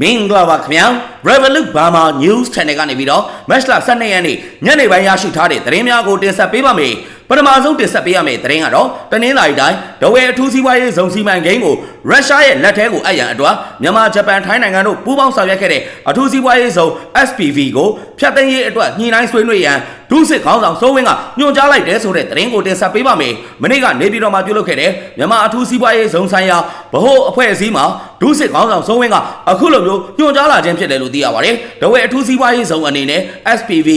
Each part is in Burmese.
မင်္ဂလာပါခင်ဗျာ Revolut Burma News Channel ကနေပြီးတော့ Match လ12ရက်နေ့ညနေပိုင်းရရှိထားတဲ့သတင်းများကိုတင်ဆက်ပေးပါမယ် ပထမဆုံးတင်ဆက်ပေးရမယ့်သတင်းကတော့တနင်္လာရီတိုင်းဒဝဲအထူးစီးပွားရေးဇုံစီမံကိန်းကိုရုရှားရဲ့လက်ထဲကိုအပ်ရန်အတွက်မြန်မာဂျပန်ထိုင်းနိုင်ငံတို့ပူးပေါင်းဆောင်ရွက်ခဲ့တဲ့အထူးစီးပွားရေးဇုံ SPV ကိုဖျက်သိမ်းရေးအတွက်ညှိနှိုင်းဆွေးနွေးရန်ဒုစစ်ခေါင်းဆောင်စိုးဝင်းကညွှန်ကြားလိုက်တဲ့ဆိုတဲ့သတင်းကိုတင်ဆက်ပေးပါမယ်မနေ့ကနေပြည်တော်မှာပြုလုပ်ခဲ့တဲ့မြန်မာအထူးစီးပွားရေးဇုံဆိုင်ရာဗဟိုအဖွဲ့အစည်းမှာဒုစစ်ခေါင်းဆောင်စိုးဝင်းကအခုလိုမျိုးညွှန်ကြားလာခြင်းဖြစ်တယ်လို့သိရပါတယ်ဒဝဲအထူးစီးပွားရေးဇုံအနေနဲ့ SPV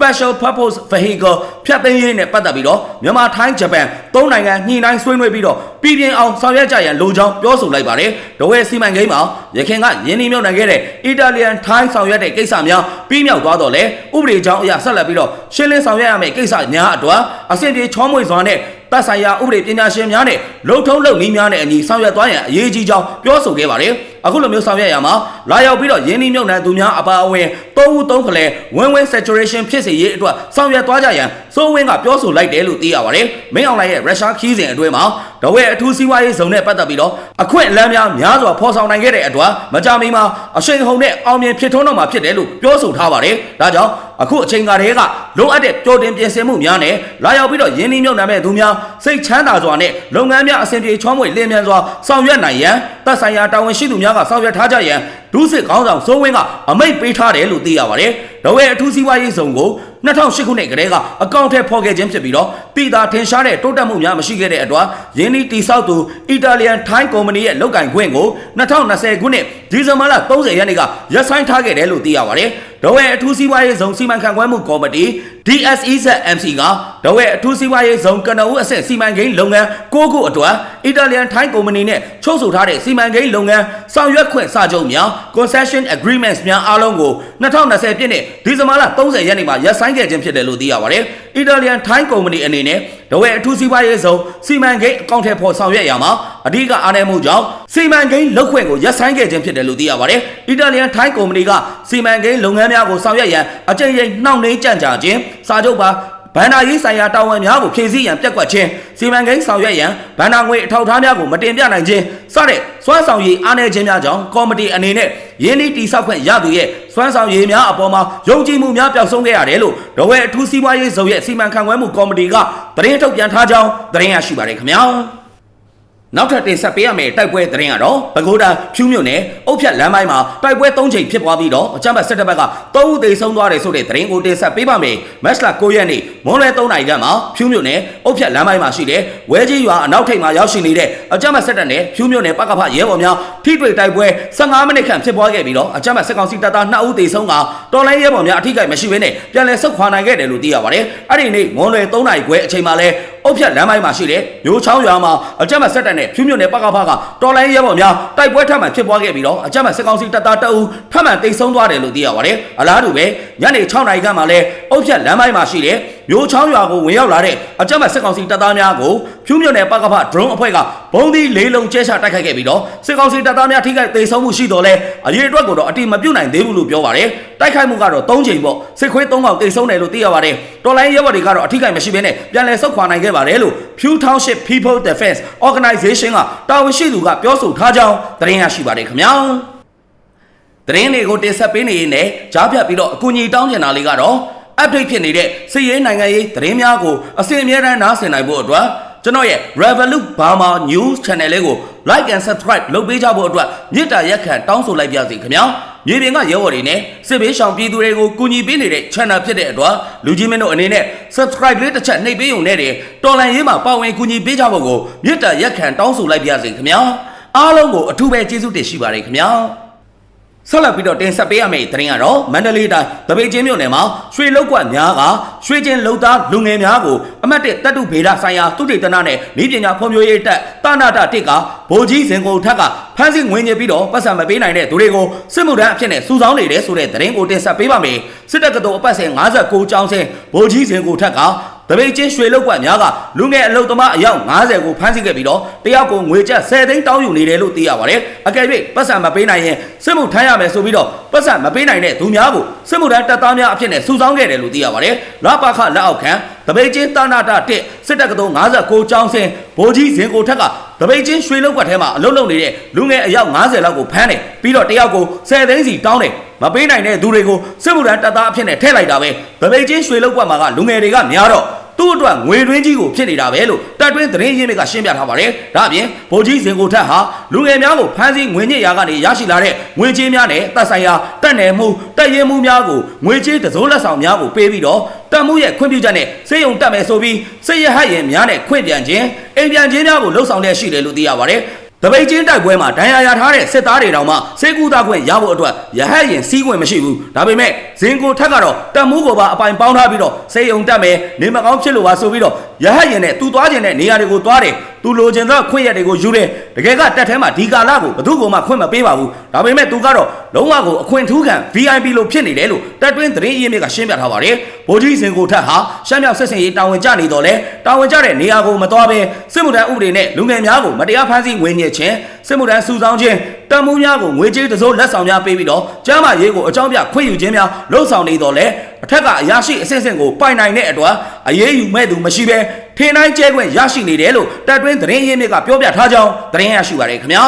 Special Purpose Vehicle ဖြတ်သိမ်းရေးနဲ့ပတ်သက်ပြီးတော့မြန်မာထိုင်းဂျပန်သုံးနိုင်ငံညှိနှိုင်းဆွေးနွေးပြီးတော့ပြည်ပြင်းအောင်ဆောင်ရွက်ကြရန်လိုချောင်းပြောဆိုလိုက်ပါတယ်။ဒဝဲစီမံကိန်းမှာရခင်ကယင်းနှိမ့်မြုပ်နှံခဲ့တဲ့အီတာလီယန်ထိုင်းဆောင်ရွက်တဲ့ကိစ္စများပြီးမြောက်သွားတော့လေဥပဒေကြောင်းအရဆက်လက်ပြီးတော့ရှင်းလင်းဆောင်ရွက်ရမယ့်ကိစ္စများအတွက်အဆင့်ပြေချောမွေ့စွာနဲ့တပ်ဆိုင်ရာဥပဒေပညာရှင်များနဲ့လုံထုံးလုံနည်းများနဲ့အညီဆောင်ရွက်သွားရန်အရေးကြီးကြောင်းပြောဆိုခဲ့ပါတယ်။ အခုလိုမျိုးဆောင်ရွက်ရမှာလာရောက်ပြီးတော့ယင်းနှိမ့်မြုပ်နှံသူများအပါအဝင်သုံးဦးသုံးဖလဲ win-win situation ဖြစ်စေရေးအတွက်ဆောင်ရွက်သွားကြရန်စိုးဝင်းကပြောဆိုလိုက်တယ်လို့သိရပါတယ်။မင်းအောင်လှိုင်ရဲ့ရုရှားခီးစဉ်အတွင်းမှာ ဒဝဲအထူးစီးပွားရေးဇုံနဲ့ပတ်သက်ပြီးတော့အခွင့်အလမ်းများများစွာဖော်ဆောင်နိုင်ခဲ့တဲ့အတွက်မကြမီမှာအရှိန်ဟုန်နဲ့အောင်မြင်ဖြစ်ထွန်းတော့မှာဖြစ်တယ်လို့ပြောဆိုထားပါတယ်။ဒါကြောင့်အခုအချိန်ကတည်းကလိုအပ်တဲ့ကြိုတင်ပြင်ဆင်မှုများနဲ့လာရောက်ပြီးတော့ယင်းနှိမ့်မြုပ်နှံမဲ့သူများစိတ်ချမ်းသာစွာနဲ့လုပ်ငန်းများအဆင်ပြေချောမွေ့လင်းမြန်စွာဆောင်ရွက်နိုင်ရန်သက်ဆိုင်ရာတာဝန်ရှိသူများကဆောင်ရွက်ထားကြရန် ဒုစစ်ခေါင်းဆောင်စိုးဝင်းကအမိန့်ပေးထားတယ်လို့သိရပါတယ်။ဒဝဲအထူးစီးပွားရေးဆောင်ကို2008ခုနှစ်ကတည်းကအကောင့်ထဲဖော်ခဲ့ခြင်းဖြစ်ပြီးတော့ပြည်သာထင်ရှားတဲ့တိုးတက်မှုများမရှိခဲ့တဲ့အတွက်ယင်းဒီတိဆောက်သူအီတာလီယန်ထိုင်းကုမ္ပဏီရဲ့လုပ်ကင်ခွင့်ကို2020ခုနှစ်ဒီဇင်ဘာလ30ရက်နေ့ကရပ်ဆိုင်းထားခဲ့တယ်လို့သိရပါတယ်။ ဒဝဲအထူးစီးပွားရေးဆောင်စီမံခန့်ခွဲမှုကော်မတီ DSEZMC ကဒဝဲအထူးစီးပွားရေးဆောင်ကနဦးအဆင့်စီမံကိန်းလုပ်ငန်း၉ခုအတွက်အီတာလီယန်ထိုင်းကုမ္ပဏီနဲ့ချုပ်ဆိုထားတဲ့စီမံကိန်းလုပ်ငန်းဆောင်ရွက်ခွင့်စာချုပ်များ concession agreements များအားလုံးကို2020ပြည့်နှစ်ဒီဇင်ဘာလ30ရက်နေ့မှာရပ်ဆိုင်းခဲ့ခြင်းဖြစ်တယ်လို့သိရပါတယ်။အီတာလီယန်ထိုင်းကုမ္ပဏီအနေနဲ့ ဒဝဲအထူးစီးပွားရေးဆောင်စီမံကိန်းအကောင့်ထဲပေါ်ဆောင်ရွက်ရမှာအဓိကအားနည်းမှုကြောင့်စီမံကိန်းလုပ်ခွင့်ကိုရပ်ဆိုင်းခဲ့ခြင်းဖြစ်တယ်လို့သိရပါတယ်။အီတာလီယန်ထိုင်းကုမ္ပဏီကစီမံကိန်းလုပ်ငန်းများကိုဆောင်ရွက်ရန်အကြိမ်ကြိမ်နှောင့်နှေးကြန့်ကြာခြင်းစာချုပ်ပါ ဗန္ဒာရေးဆိုင်ရာတာဝန်များကိုဖြည့်ဆည်းရန်ပြက်ကွက်ခြင်းစီမံကိန်းဆောင်ရွက်ရန်ဗန္ဒာငွေအထောက်အထားများကိုမတင်ပြနိုင်ခြင်းစတဲ့စွမ်းဆောင်ရည်အားနည်းခြင်းများကြောင့်ကော်မတီအနေနဲ့ယင်းဒီတိဆောက်ခွင့်ရသူရဲ့စွမ်းဆောင်ရည်များအပေါ်မှာယုံကြည်မှုများပျောက်ဆုံးခဲ့ရတယ်လို့ဒဝဲအထူးစီးပွားရေးဇုံရဲ့စီမံခန့်ခွဲမှုကော်မတီကသတင်းထုတ်ပြန်ထားကြောင်းသတင်းရရှိပါတယ်ခင်ဗျာ နောက်ထပ်တင်ဆက်ပေးရမယ့်တိုက်ပွဲသတင်းကတော့ပဲခူးတိုင်းဖြူးမြို့နယ်အုတ်ဖြတ်လမ်းပိုင်းမှာတိုက်ပွဲ၃ချိန်ဖြစ်ပွားပြီးတော့အကြမ်းဖက်စစ်တပ်ဘက်က၃ဦးသေဆုံးသွားတယ်ဆိုတဲ့သတင်းကိုတင်ဆက်ပေးပါမယ်။မက်စလာ9ရက်နေ့မွန်းလွဲ3နာရီခန့်မှာဖြူးမြို့နယ်အုတ်ဖြတ်လမ်းပိုင်းမှာရှိတဲ့ဝဲကြီးရွာအနောက်ထိပ်မှာရောက်ရှိနေတဲ့အကြမ်းဖက်စစ်တပ်နဲ့ဖြူးမြို့နယ်ပကဖရဲဘော်များထိတွေ့တိုက်ပွဲ15မိနစ်ခန့်ဖြစ်ပွားခဲ့ပြီးတော့အကြမ်းဖက်စစ်ကောင်စီတပ်သား2ဦးသေဆုံးကတော်လိုင်းရဲဘော်များအထိကိမရှိဘဲနဲ့ပြန်လည်ဆုတ်ခွာနိုင်ခဲ့တယ်လို့သိရပါတယ်။အဲ့ဒီနေ့မွန်းလွဲ3နာရီခွဲအချိန်မှာလဲအုတ်ဖြတ်လမ်းပိုင်းမှာရှိတဲ့မျိုးချောင်းရွာမှာအကြမ်းဖက်စစ်တပ်နဲ့ဖြူးမြို့နယ်ပကဖကတော်လိုင်းရဲဘော်များတိုက်ပွဲထပ်မံဖြစ်ပွားခဲ့ပြီးတော့အကြမ်းဖက်စစ်ကောင်စီတပ်သား2ဦးထပ်မံတိတ်ဆုံးသွားတယ်လို့သိရပါတယ်။အလားတူပဲညနေ6နာရီခန့်မှာလဲအုတ်ဖြတ်လမ်းပိုင်းမှာရှိတဲ့ မျိုးချောင်းရွာကိုဝင်ရောက်လာတဲ့အကြမ်းဖက်စစ်ကောင်စီတပ်သားများကိုဖြူးမြို့နယ်ပကဖ drone အဖွဲ့ကဘုံသီးလေးလုံးကျဲချတိုက်ခိုက်ခဲ့ပြီးတော့စစ်ကောင်စီတပ်သားများထိခိုက်ဒေဆုံးမှုရှိတော်လဲအရေးအတွက်ကိုတော့အတိမပြုတ်နိုင်သေးဘူးလို့ပြောပါတယ်။တိုက်ခိုက်မှုကတော့3ချိန်ပေါ့စစ်ခွေး3កောက်ဒေဆုံးတယ်လို့သိရပါတယ်။တော်လိုင်းရဲဘော်တွေကတော့အထိခိုက်မရှိဘဲနဲ့ပြန်လည်ဆုတ်ခွာနိုင်ခဲ့ပါတယ်လို့ Pew Township People Defense Organization ကတာဝန်ရှိသူကပြောဆိုထားကြောင်းသတင်းရရှိပါတယ်ခင်ဗျာ။သတင်းတွေကိုတင်ဆက်ပေးနေရင်လည်းကြားပြပြီးတော့အကူအညီတောင်းကျင်တာလေးကတော့ update ဖြစ်နေတဲ့စစ်ရေးနိုင်ငံရေးသတင်းများကိုအစီအမြဲတမ်းနားဆင်နိုင်ဖို့အတွက်ကျွန်တော်ရဲ့ Revolut Burma News Channel လေးကို like and subscribe လုပ်ပေးကြဖို့အတွက်မြစ်တာရက်ခံတောင်းဆိုလိုက်ပါစီခင်ဗျာမြေပြင်ကရဲဘော်တွေနဲ့စစ်ဘေးရှောင်ပြည်သူတွေကိုကူညီပေးနေတဲ့ channel ဖြစ်တဲ့အတွက်လူကြီးမင်းတို့အနေနဲ့ subscribe လေးတစ်ချက်နှိပ်ပေးုံနဲ့တည်းတော်လန်ရေးမှာပါဝင်ကူညီပေးကြဖို့ကိုမြစ်တာရက်ခံတောင်းဆိုလိုက်ပါစီခင်ဗျာအားလုံးကိုအထူးပဲကျေးဇူးတင်ရှိပါတယ်ခင်ဗျာ ဆက်လက်ပြီးတော့တင်ဆက်ပေးရမယ့်သတင်းကတော့မန္တလေးတိုင်းတပိတ်ချင်းမြို့နယ်မှာရွှေလောက်ကွက်များကရွှေချင်းလုံသားလူငယ်များကိုအမတ်တစ်တပ်တုဗေဒဆိုင်ရာသုတေသနနဲ့ဤပညာဖွံ့ဖြိုးရေးတပ်တာနာတာတစ်ကဗိုလ်ကြီးစင်ကိုထက်ကဖမ်းဆီးငွေညစ်ပြီးတော့ပတ်စံမပေးနိုင်တဲ့သူတွေကိုစစ်မှုထမ်းအဖြစ်နဲ့စုဆောင်းနေတယ်ဆိုတဲ့သတင်းကိုတင်ဆက်ပေးပါမယ်စစ်တပ်ကတော်အပတ်စဉ်59ကျောင်းစင်ဗိုလ်ကြီးစင်ကိုထက်က တပိတ်ချင်းရွှေလောက်ကွက်များကလူငယ်အလုတ်သမားအယောက်90ကိုဖမ်းဆီးခဲ့ပြီးတော့တယောက်ကိုငွေကျပ်10သိန်းတောင်းယူနေတယ်လို့သိရပါတယ်။အကယ်၍ပတ်စံမပေးနိုင်ရင်စစ်မှုထမ်းရမယ်ဆိုပြီးတော့ပတ်စံမပေးနိုင်တဲ့သူများကိုစစ်မှုထမ်းတပ်သားများအဖြစ်နဲ့စုဆောင်းခဲ့တယ်လို့သိရပါတယ်။လပခလက်အောက်ခံတပိတ်ချင်းတာနာတာတက်စစ်တပ်ကတော်59ကျောင်းစင်ဗိုလ်ကြီးဇင်ကိုထက်ကတပိတ်ချင်းရွှေလောက်ကွက်ထဲမှာအလုံးလုံးနေတဲ့လူငယ်အယောက်90လောက်ကိုဖမ်းတယ်ပြီးတော့တယောက်ကို10သိန်းစီတောင်းတယ်မပေးနိုင်တဲ့သူတွေကိုစစ်မှုထမ်းတပ်သားအဖြစ်နဲ့ထည့်လိုက်တာပဲတပိတ်ချင်းရွှေလောက်ကွက်မှာကလူငယ်တွေကများတော့ သူ့အတွက်ငွေတွင်းကြီးကိုဖြစ်နေတာပဲလို့တပ်တွင်းသတင်းရင်းမြစ်ကရှင်းပြထားပါတယ်။ဒါအပြင်ဗိုလ်ကြီးစင်ကိုထက်ဟာလူငယ်များကိုဖမ်းဆီးငွေညစ်ရာကနေရရှိလာတဲ့ငွေကြေးများနဲ့တပ်ဆိုင်ရာတပ်နယ်မှုတပ်ရဲမှုများကိုငွေကြေးတစိုးလက်ဆောင်များကိုပေးပြီးတော့တပ်မှုရဲ့ခွင့်ပြုချက်နဲ့စေယုံတက်မယ်ဆိုပြီးစစ်ရဟတ်ရင်များနဲ့ခွင့်ပြန်ခြင်းအိမ်ပြန်ခြင်းများကိုလှုပ်ဆောင်တဲ့ရှိတယ်လို့သိရပါတယ်။ တပိတ်ချင်းတိုက်ပွဲမှာဒဏ်ရာရထားတဲ့စစ်သားတွေတောင်မှစေကူသားခွင့်ရဖို့အတွက်ရဟတ်ရင်စီးခွင့်မရှိဘူးဒါပေမဲ့ဇင်ကိုထက်ကတော့တပ်မှုကိုပါအပိုင်ပေါင်းထားပြီးတော့စေယုံတက်မယ်နေမကောင်းဖြစ်လို့ပါဆိုပြီးတော့ ရဟတ်ရင်နဲ့သူသွားခြင်းတဲ့နေရာတွေကိုသွားတယ်သူလိုချင်သောခွင့်ရက်တွေကိုယူတယ်တကယ်ကတက်ထဲမှာဒီကာလကိုဘယ်သူမှခွင့်မပေးပါဘူးဒါပေမဲ့သူကတော့လုံးဝကိုအခွင့်ထူးခံ VIP လို့ဖြစ်နေတယ်လို့တက်တွင်းသတင်းအရင်းမြစ်ကရှင်းပြထားပါတယ်ဗိုလ်ကြီးစင်ကိုထက်ဟာရှမ်းမြောက်ဆက်ဆင်ရေးတာဝန်ကျနေတော့လဲတာဝန်ကျတဲ့နေရာကိုမသွားဘဲစစ်မှုထမ်းဥပဒေနဲ့လူငယ်များကိုမတရားဖမ်းဆီးငွေညစ်ခြင်းစစ်မှုထမ်းစုဆောင်းခြင်းတန်မှုများကိုငွေကြေးတစိုးလက်ဆောင်များပေးပြီးတော့ကျမ်းမာရေးကိုအကြောင်းပြခွင့်ယူခြင်းများလှုံ့ဆော်နေတော့လဲ အထက်ကအရာရှိအဆင့်ဆင့်ကိုပိုင်နိုင်တဲ့အတွက်အရေးယူမဲ့သူမရှိဘဲထင်တိုင်းကျဲခွင့်ရရှိနေတယ်လို့တပ်တွင်းသတင်းရင်းမြစ်ကပြောပြထားကြောင်းသတင်းရရှိပါရခင်ဗျာ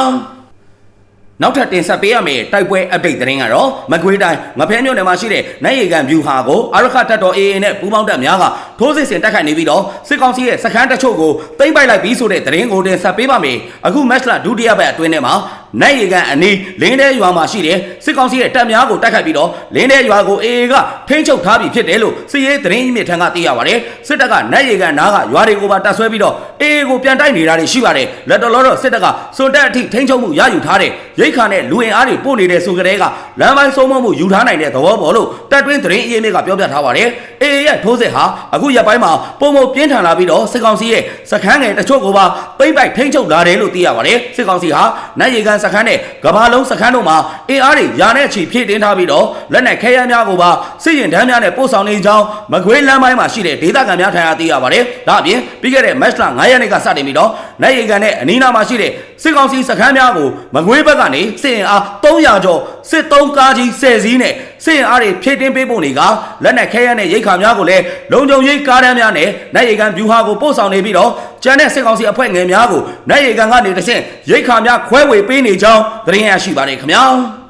နောက်ထပ်တင်ဆက်ပေးရမယ့်တိုက်ပွဲ update သတင်းကတော့မကွေးတိုင်းငဖဲမြို့နယ်မှာရှိတဲ့နိုင်ရီကန်ဗျူဟာကိုအာရခတပ်တော် AA နဲ့ပူးပေါင်းတပ်များကထိုးစစ်ဆင်တိုက်ခိုက်နေပြီးတော့စစ်ကောင်စီရဲ့စခန်းတချို့ကိုသိမ်းပိုက်လိုက်ပြီးဆိုတဲ့သတင်းကိုတင်ဆက်ပေးပါမယ်အခု match လဒုတိယပတ်အတွင်းထဲမှာ နိုင်ရီကန်အနီးလင်းတဲ့ရွာမှာရှိတဲ့စစ်ကောင်စီရဲ့တပ်များကိုတိုက်ခိုက်ပြီးတော့လင်းတဲ့ရွာကို AA ကထိန်းချုပ်ထားပြီးဖြစ်တယ်လို့စစ်ရေးသတင်းရင်းမြစ်ထံကသိရပါတယ်စစ်တပ်ကနိုင်ရီကန်နားကရွာတွေကိုပါတပ်ဆွဲပြီးတော့ AA ကိုပြန်တိုက်နေတာတွေရှိပါတယ်လက်တော်တော်စစ်တပ်ကစွန်တက်အထိထိန်းချုပ်မှုရယူထားတဲ့ရိတ်ခါနဲ့လူအင်အားတွေပို့နေတဲ့ဆိုကြတဲ့ကလမ်းပိုင်းဆုံးမမှုယူထားနိုင်တဲ့သဘောပေါ်လို့တပ်တွင်းသတင်းအရင်းမြစ်ကပြောပြထားပါတယ်။ AA ရဲ့ထိုးစစ်ဟာအခုရက်ပိုင်းမှာပုံမပြင်းထန်လာပြီးတော့စစ်ကောင်စီရဲ့စခန်းငယ်တချို့ကိုပါပိတ်ပိုက်ထိန်းချုပ်လာတယ်လို့သိရပါတယ်။စစ်ကောင်စီဟာနိုင်ရီကန်စခန်းနဲ့ကဘာလုံးစခန်းတို့မှာအင်အားတွေယာနဲ့ချီဖြည့်တင်းထားပြီးတော့လက်နက်ခဲယမ်းများကိုပါစစ်ရင်တန်းများနဲ့ပို့ဆောင်နေကြောင်းမကွေးလမ်းပိုင်းမှာရှိတဲ့ဒေသခံများထံကသိရပါတယ်။ဒါအပြင်ပြီးခဲ့တဲ့ match လ9ရက်နေ့ကစတင်ပြီးတော့နိုင်ရီကန်နဲ့အနီးနားမှာရှိတဲ့စစ်ကောင်စီစခန်းများကိုမကွေးဘက်ကနေစစ်ရင်အား300ကျော်စစ်သုံးကားကြီး10စီးနဲ့စစ်ရင်အားတွေဖြည့်တင်းပေးဖို့နေကလက်နက်ခဲယမ်းနဲ့ရိတ်ခါများကိုလည်းလုံခြုံရေးကားတန်းများနဲ့နိုင်ရီကန်ဗျူဟာကိုပို့ဆောင်နေပြီးတော့ကျန်တဲ့စစ်ကောင်စီအဖွဲ့ငယ်များကိုနိုင်ရီကန်ကနေတဆင့်ရိတ်ခါများခွဲဝေပေးနေကြောင်းသတင်းရရှိပါတယ်ခင်ဗျာ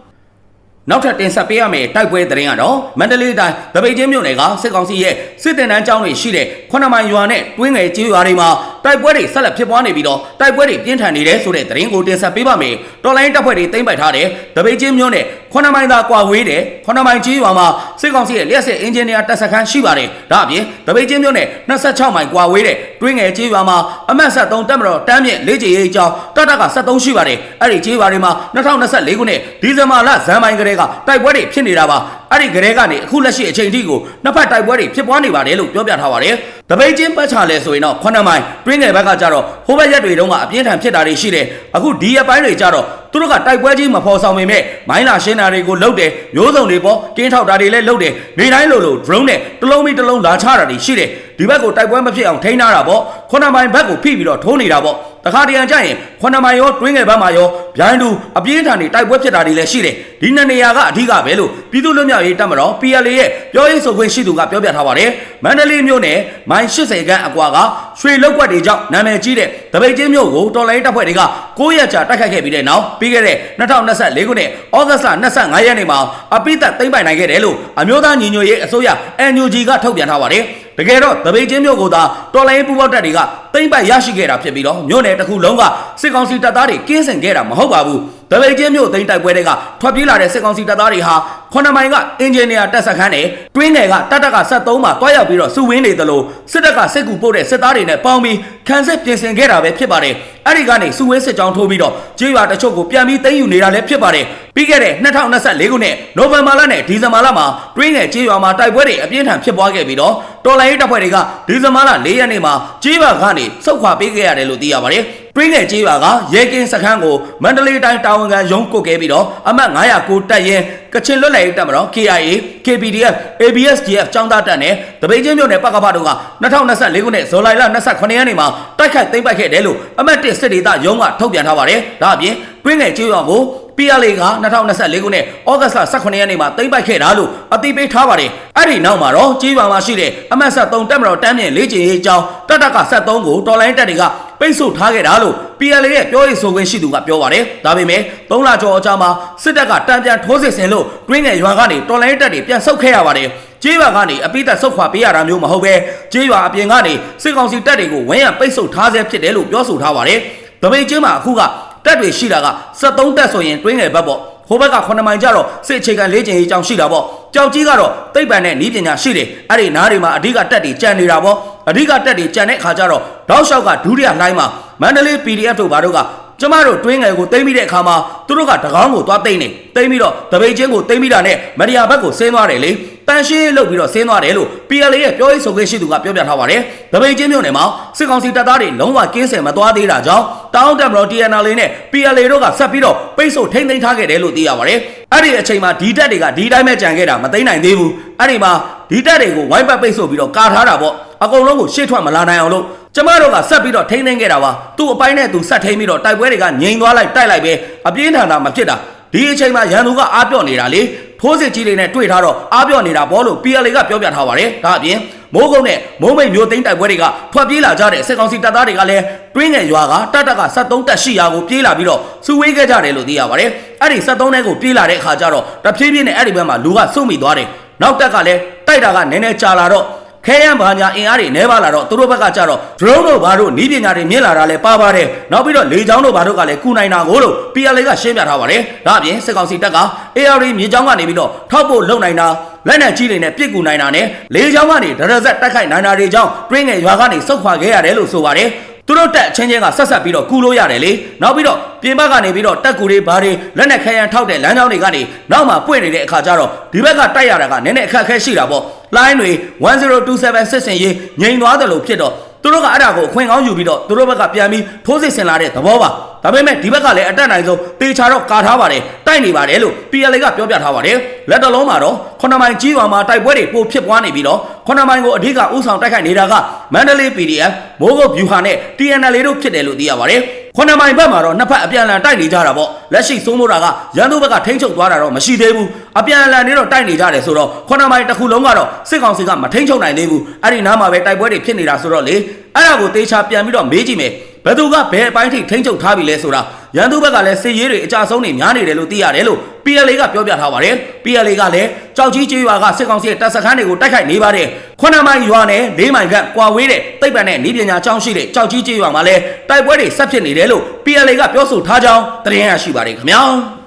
နောက်ထပ်တင်ဆက်ပေးရမယ့်တိုက်ပွဲသတင်းကတော့မန္တလေးတိုင်းဗပိတ်ချင်းမြို့နယ်ကစစ်ကောင်စီရဲ့စစ်တင်တန်းကျောင်းတွေရှိတဲ့ခွနမိုင်ရွာနဲ့တွင်းငယ်ကျေးရွာတွေမှာတိုက်ပွဲတွေဆက်လက်ဖြစ်ပွားနေပြီးတော့တိုက်ပွဲတွေပြင်းထန်နေတယ်ဆိုတဲ့သတင်းကိုတင်ဆက်ပေးပါမယ်။တော်လိုင်းတပ်ဖွဲ့တွေသိမ်းပိုက်ထားတဲ့ဗပိတ်ချင်းမြို့နယ် ခွနမိုင်သာကွာဝေးတဲ့ခွနမိုင်ကျေးရွာမှာစစ်ကောင်စီရဲ့လျှက်စစ်အင်ဂျင်နီယာတပ်စခန်းရှိပါတယ်။ဒါအပြင်ဗပိတ်ချင်းမြို့နယ်26မိုင်ကွာဝေးတဲ့တွင်းငယ်ကျေးရွာမှာအမတ်73တပ်မတော်တမ်းမြင့်လေးကြီးရေးအကြောင်းတပ်တပ်က73ရှိပါတယ်။အဲ့ဒီကျေးရွာတွေမှာ2024ခုနှစ်ဒီဇင်ဘာလဇန်ပိုင်းကလေးကတိုက်ပွဲတွေဖြစ်နေတာပါ အဲ့ဒီကလေးကနေအခုလက်ရှိအချိန်ထိကိုနှစ်ဖက်တိုက်ပွဲတွေဖြစ်ပွားနေပါတယ်လို့ပြောပြထားပါတယ်တပိတ်ချင်းပတ်ချလဲဆိုရင်တော့ခုနှစ်မိုင်တွင်းငယ်ဘက်ကကြတော့ဟိုဘက်ရက်တွေတုန်းကအပြင်းထန်ဖြစ်တာတွေရှိတယ်အခုဒီရက်ပိုင်းတွေကြတော့သူတို့ကတိုက်ပွဲကြီးမဖော်ဆောင်ပေမဲ့မိုင်းလာရှင်းတာတွေကိုလုပ်တယ်မျိုးစုံတွေပေါ့ကင်းထောက်တာတွေလည်းလုပ်တယ်နေတိုင်းလိုလို drone နဲ့တစ်လုံးပြီးတစ်လုံးလာချတာတွေရှိတယ်ဒီဘက်ကိုတိုက်ပွဲမဖြစ်အောင်ထိန်းထားတာပေါ့ခုနှစ်မိုင်ဘက်ကိုဖိပြီးတော့ထိုးနေတာပေါ့ တခါတရံကြရင်ခုနှစ်မိုင်ရောတွင်းငယ်ဘက်မှာရောဗျိုင်းတူအပြင်းထန်တွေတိုက်ပွဲဖြစ်တာတွေလည်းရှိတယ်ဒီနှစ်နေရာကအဓိကပဲလို့ပြည်သူ့လွတ်မြောက်ရေးတပ်မတော် PLA ရဲ့ပြောရေးဆိုခွင့်ရှိသူကပြောပြထားပါတယ်မန္တလေးမြို့နယ်မိုင်80ခန်းအကွာကရွှေလောက်ကွက်တွေကြောင့်နာမည်ကြီးတဲ့တပိတ်ချင်းမြို့ကိုတော်လိုင်းတပ်ဖွဲ့တွေက9ရက်ကြာတိုက်ခိုက်ခဲ့ပြီးတဲ့နောက်ပြီးခဲ့တဲ့2024ခုနှစ်ဩဂတ်စ်လ25ရက်နေ့မှာအပိသက်သိမ်းပိုက်နိုင်ခဲ့တယ်လို့အမျိုးသားညီညွတ်ရေးအစိုးရ NUG ကထုတ်ပြန်ထားပါတယ် တကယ်တော့တပိတ်ချင်းမြို့ကိုသာတော်လိုင်းပူပေါက်တပ်တွေကသိမ့်ပိုက်ရရှိခဲ့တာဖြစ်ပြီးတော့မြို့နယ်တစ်ခုလုံးကစစ်ကောင်စီတပ်သားတွေကင်းစင်ခဲ့တာမဟုတ်ပါဘူးတပိတ်ချင်းမြို့သိမ်းတိုက်ပွဲတွေကထွက်ပြေးလာတဲ့စစ်ကောင်စီတပ်သားတွေဟာခွန်နမိုင်ကအင်ဂျင်နီယာတပ်စခန်းနဲ့တွင်းငယ်ကတပ်တက်က73မှာတွားရောက်ပြီးတော့စုဝင်းနေသလိုစစ်တပ်ကစစ်ကူပို့တဲ့စစ်သားတွေနဲ့ပေါင်းပြီးခံစစ်ပြင်ဆင်ခဲ့တာပဲဖြစ်ပါတယ်အဲ့ဒီကနေစုဝင်းစစ်ကြောင်းထိုးပြီးတော့ကြေးရွာတချို့ကိုပြန်ပြီးသိမ်းယူနေတာလည်းဖြစ်ပါတယ် ပြီးခဲ့တဲ့2024ခုနှစ်နိုဝင်ဘာလနဲ့ဒီဇင်ဘာလမှာတွင်းငယ်ကြေးရွာမှာတိုက်ပွဲတွေအပြင်းထန်ဖြစ်ပွားခဲ့ပြီးတော့တော်လိုင်းရေးတပ်ဖွဲ့တွေကဒီဇင်ဘာလ4ရက်နေ့မှာကြေးရွာကနေစုတ်ခွာပေးခဲ့ရတယ်လို့သိရပါတယ်တွင်းငယ်ကြေးရွာကရဲကင်းစခန်းကိုမန္တလေးတိုင်းတာဝန်ခံရုံးကုတ်ခဲ့ပြီးတော့အမှတ်909တပ်ရင်ကချင်လွတ်လပ်ရေးတပ်မတော် KIA KPDF ABSDF ចောင်းသားတပ်နဲ့တပိတ်ချင်းမြို့နယ်ပကဖတို့က2024ခုနှစ်ဇူလိုင်လ28ရက်နေ့မှာတိုက်ခိုက်သိမ်းပိုက်ခဲ့တယ်လို့အမှတ်1စစ်ဒေသရုံးကထုတ်ပြန်ထားပါတယ်ဒါအပြင်တွင်းငယ်ကြေးရွာကို PLA က2024ခုနှစ်ဩဂတ်လ18ရက်နေ့မှာသိမ်းပိုက်ခဲ့တာလို့အသိပေးထားပါတယ်အဲ့ဒီနောက်မှာတော့ကြီးပါမှာရှိတဲ့အမတ်ဆက်3တက်မတော်တမ်းမြင့်လေးချင်ရေးအကြောင်းတတက73ကိုတော်လိုင်းတက်တွေကပိတ်ဆို့ထားခဲ့တာလို့ PLA ရဲ့ပြောရေးဆိုခွင့်ရှိသူကပြောပါတယ်ဒါပေမဲ့3လကျော်အကြာမှာစစ်တပ်ကတံပြန်ထိုးစစ်ဆင်လို့တွင်းငယ်ရွာကနေတော်လိုင်းတက်တွေပြန်ဆုတ်ခဲ့ရပါတယ်ကျေးရွာကနေအပိသက်ဆုတ်ခွာပေးရတာမျိုးမဟုတ်ပဲကျေးရွာအပြင်ကနေစစ်ကောင်စီတပ်တွေကိုဝန်းရံပိတ်ဆို့ထားဆဲဖြစ်တယ်လို့ပြောဆိုထားပါတယ်။တပိတ်ချင်းမှာအခုက တက်တွေရှိတာက73တက်ဆိုရင်တွင်းငယ်ဘက်ပေါ့ဟိုဘက်က9မိုင်ကျတော့စစ်အခြေခံလေးကျင်ရေးကြောင်းရှိတာပေါ့ကြောက်ကြီးကတော့သိပ္ပံနဲ့ဤပညာရှိတယ်အဲ့ဒီနားတွေမှာအဓိကတက်တွေကြံနေတာပေါ့အဓိကတက်တွေကြံတဲ့ခါကျတော့တောက်လျှောက်ကဒုတိယလှိုင်းမှာမန္တလေး PDF တို့ဘာတို့ကကျမတို့တွင်းငယ်ကိုတိမ့်ပြီးတဲ့အခါမှာသူတို့ကတကောင်းကိုသွားတိမ့်နေတိမ့်ပြီးတော့တပိတ်ချင်းကိုတိမ့်ပြီးတာနဲ့မရိယာဘက်ကိုဆင်းသွားတယ်လေ တန်ရှင်းလုပ်ပြီးတော့ဆင်းသွားတယ်လို့ PLA ရဲ့ပြောရေးဆိုခွင့်ရှိသူကပြောပြထားပါတယ်တပိတ်ချင်းမြို့နယ်မှာစစ်ကောင်စီတပ်သားတွေလုံးဝကင်းစင်မသွားသေးတာကြောင့်တောင်းတမတော် TNL နဲ့ PLA တို့ကဆက်ပြီးတော့ပိတ်ဆို့ထိမ့်သိမ်းထားခဲ့တယ်လို့သိရပါတယ်အဲ့ဒီအချိန်မှာဒီတက်တွေကဒီတိုင်းပဲကြံခဲ့တာမသိမ့်နိုင်သေးဘူးအဲ့ဒီမှာဒီတက်တွေကိုဝိုင်းပတ်ပိတ်ဆို့ပြီးတော့ကာထားတာပေါ့အကုန်လုံးကိုရှေ့ထွက်မလာနိုင်အောင်လို့ကျမတို့ကဆက်ပြီးတော့ထိမ့်သိမ်းခဲ့တာပါသူ့အပိုင်းနဲ့သူဆက်ထိမ့်ပြီးတော့တိုက်ပွဲတွေကငြိမ်သွားလိုက်တိုက်လိုက်ပဲအပြင်းထန်တာမဖြစ်တာဒီအချိန်မှာရန်သူကအားပြော့နေတာလေ ထိုးစစ်ကြီးတွေနဲ့တွေ့ထားတော့အားပြော့နေတာဘောလို့ PLA ကပြောပြထားပါတယ်ဒါအပြင်မိုးကုတ်နဲ့မိုးမိတ်မျိုးသိန်းတိုက်ပွဲတွေကထွက်ပြေးလာကြတဲ့စစ်ကောင်စီတပ်သားတွေကလည်းတွင်းငယ်ရွာကတတ်တက်က73တက်ရှိရာကိုပြေးလာပြီးတော့စုဝေးခဲ့ကြတယ်လို့သိရပါတယ်အဲ့ဒီ73တဲ့ကိုပြေးလာတဲ့အခါကျတော့တဖြည်းဖြည်းနဲ့အဲ့ဒီဘက်မှာလူကစုမိသွားတယ်နောက်တက်ကလည်းတိုက်တာကနည်းနည်းကြာလာတော့ ခဲရန်ဘာညာအင်အားတွေနဲပါလာတော့သူတို့ဘက်ကကြတော့ drone တို့ဘာတို့နီးပညာတွေမြင့်လာတာလဲပါပါတယ်နောက်ပြီးတော့လေကြောင်းတို့ဘာတို့ကလည်းကုနိုင်တာကိုလို့ PLA ကရှင်းပြထားပါတယ်ဒါအပြင်စစ်ကောင်စီတပ်က AR မြေကြောင်းကနေပြီးတော့ထောက်ဖို့လုံနိုင်တာလက်နက်ကြီးတွေနဲ့ပြစ်ကူနိုင်တာနဲ့လေကြောင်းကနေဒရဇက်တိုက်ခိုက်နိုင်တာတွေကြောင့်တွင်းငယ်ရွာကနေစုတ်ခွာခဲ့ရတယ်လို့ဆိုပါတယ် သူတို့တက်အချင်းချင်းကဆက်ဆက်ပြီးတော့ကူလို့ရတယ်လေနောက်ပြီးတော့ပြင်ပကနေပြီးတော့တက်ကူတွေဘာတွေလက်နက်ခဲယံထောက်တဲ့လမ်းကြောင်းတွေကနေနောက်မှပွင့်နေတဲ့အခါကျတော့ဒီဘက်ကတိုက်ရတာကနည်းနည်းအခက်အခဲရှိတာပေါ့လိုင်းတွေ1027စစ်စင်ရေးငြိမ်သွားတယ်လို့ဖြစ်တော့ သူတို့ကအဲ့ဒါကိုအခွင့်ကောင်းယူပြီးတော့သူတို့ဘက်ကပြန်ပြီးထိုးစစ်ဆင်လာတဲ့သဘောပါဒါပေမဲ့ဒီဘက်ကလည်းအတက်နိုင်ဆုံးတေချာတော့ကာထားပါတယ်တိုက်နေပါတယ်လို့ PLA ကပြောပြထားပါတယ်လက်တလုံးမှာတော့ခုနမိုင်ကြီးရွာမှာတိုက်ပွဲတွေပိုဖြစ်ပွားနေပြီးတော့ခုနမိုင်ကိုအဓိကဥဆောင်တိုက်ခိုက်နေတာကမန္တလေး PDF မိုးကုတ်ဗျူဟာနဲ့ TNL တို့ဖြစ်တယ်လို့သိရပါတယ် ခုနမိုင်ဘက်မှာတော့နှစ်ဖက်အပြန်အလှန်တိုက်နေကြတာပေါ့လက်ရှိစိုးမိုးတာကရန်သူဘက်ကထိန်းချုပ်သွားတာတော့မရှိသေးဘူးအပြန်အလှန်နေတော့တိုက်နေကြတယ်ဆိုတော့ခုနမိုင်တစ်ခုလုံးကတော့စစ်ကောင်စီကမထိန်းချုပ်နိုင်သေးဘူးအဲ့ဒီနားမှာပဲတိုက်ပွဲတွေဖြစ်နေတာဆိုတော့လေအဲ့ဒါကိုတေချာပြန်ပြီးတော့မေးကြည့်မယ် ဘယ်သူကဘယ်အပိုင်းထိထိန်းချုပ်ထားပြီလဲဆိုတာရန်သူဘက်ကလည်းစစ်ရေးတွေအကြဆုံးတွေများနေတယ်လို့သိရတယ်လို့ PLA ကပြောပြထားပါတယ် PLA ကလည်းကြောက်ကြီးကျေးရွာကစစ်ကောင်စီရဲ့တပ်စခန်းတွေကိုတိုက်ခိုက်နေပါတယ်ခုနမိုင်ရွာနဲ့၄မိုင်ခန့်ကွာဝေးတဲ့တိတ်ပံနဲ့နေပညာကျောင်းရှိတဲ့ကြောက်ကြီးကျေးရွာမှာလည်းတိုက်ပွဲတွေဆက်ဖြစ်နေတယ်လို့ PLA ကပြောဆိုထားကြောင်းသတင်းရရှိပါတယ်ခင်ဗျာ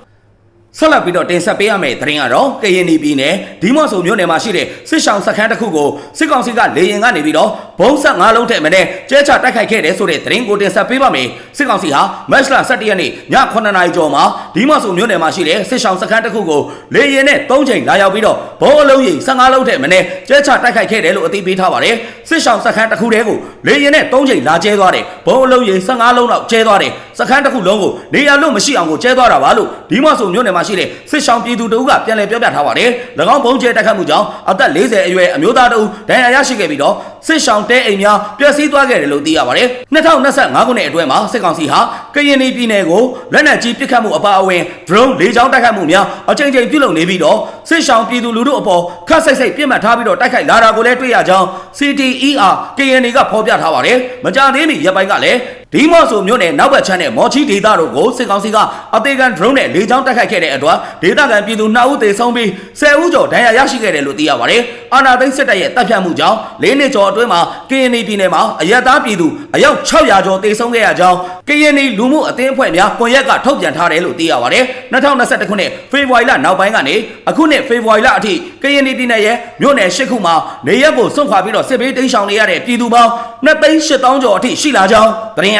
ဆက်လက်ပြီးတော့တင်ဆက်ပေးရမယ့်သတင်းကတော့ကရင်ပြည်နယ်ဒီမော့ဆိုမြို့နယ်မှာရှိတဲ့စစ်ဆောင်စခန်းတစ်ခုကိုစစ်ကောင်စီကလေရင်ကနေပြီးတော့ဘုံဆက်၅လုံးထက်မနဲ့ကျဲချတိုက်ခိုက်ခဲ့တယ်ဆိုတဲ့သတင်းကိုတင်ဆက်ပေးပါမယ်စစ်ကောင်စီဟာမတ်လ17ရက်နေ့ည9နာရီကျော်မှာဒီမော့ဆိုမြို့နယ်မှာရှိတဲ့စစ်ဆောင်စခန်းတစ်ခုကိုလေရင်နဲ့၃ချိန်လာရောက်ပြီးတော့ဘုံအလုံးကြီး15လုံးထက်မနဲ့ကျဲချတိုက်ခိုက်ခဲ့တယ်လို့အသိပေးထားပါတယ်စစ်ဆောင်စခန်းတစ်ခုတည်းကိုလေရင်နဲ့၃ချိန်လာကျဲသွားတယ်ဘုံအလုံးကြီး15လုံးလောက်ကျဲသွားတယ်စခန်းတစ်ခုလုံးကိုနေရာလို့မရှိအောင်ကိုကျဲသွားတာပါလို့ဒီမော့ဆိုမြို့နယ်မှာရှိတဲ့စစ်ဆောင်ပြည်သူတအုပ်ကပြန်လည်ပြောပြထားပါတယ်၎င်းဘုံကျဲတိုက်ခတ်မှုကြောင့်အသက်40အရွယ်အမျိုးသားတအုပ်ဒဏ်ရာရရှိခဲ့ပြီးတော့စစ်ဆောင်တဲအိမ်များပျက်စီးသွားခဲ့တယ်လို့သိရပါတယ်2025ခုနှစ်အတွင်းမှာစစ်ကောင်စီဟာကရင်ပြည်နယ်ကိုလက်နက်ကြီးပစ်ခတ်မှုအပါအဝင် drone လေကြောင်းတိုက်ခတ်မှုများအကြိမ်ကြိမ်ပြုလုပ်နေပြီးတော့စစ်ဆောင်ပြည်သူလူထုအပေါ်ခတ်ဆိတ်ဆိတ်ပြစ်မှတ်ထားပြီးတော့တိုက်ခိုက်လာတာကိုလည်းတွေ့ရကြောင်း CTER KNY ကဖော်ပြထားပါတယ်မကြသေးမီရက်ပိုင်းကလည်း ဒီမော့ဆိုမြို့နယ်နောက်ဘက်ချမ်းနဲ့မော်ချီဒေသတို့ကိုစစ်ကောင်စီကအသေးခံ drone နဲ့လေကြောင်းတိုက်ခိုက်ခဲ့တဲ့အတွက်ဒေသခံပြည်သူ2ဦးသေဆုံးပြီး10ဦးကျော်ဒဏ်ရာရရှိခဲ့တယ်လို့သိရပါတယ်။အာနာသိန်းစစ်တပ်ရဲ့တပ်ဖြတ်မှုကြောင့်၄နှစ်ကျော်အတွင်းမှာ KNY ပြည်နယ်မှာအရက်သားပြည်သူအယောက်600ကျော်သေဆုံးခဲ့ရကြောင်း KNY လူမှုအသင်းအဖွဲ့များကွန်ရက်ကထုတ်ပြန်ထားတယ်လို့သိရပါတယ်။2021ခုနှစ်ဖေဖော်ဝါရီလနောက်ပိုင်းကနေအခုနှစ်ဖေဖော်ဝါရီလအထိ KNY ပြည်နယ်ရဲ့မြို့နယ်၈ခုမှာနေရက်ကိုစွန့်ခွာပြီးတော့စစ်ဘေးတိမ်းရှောင်နေရတဲ့ပြည်သူပေါင်း2,8000ကျော်အထိရှိလာကြောင်းသတင်းရ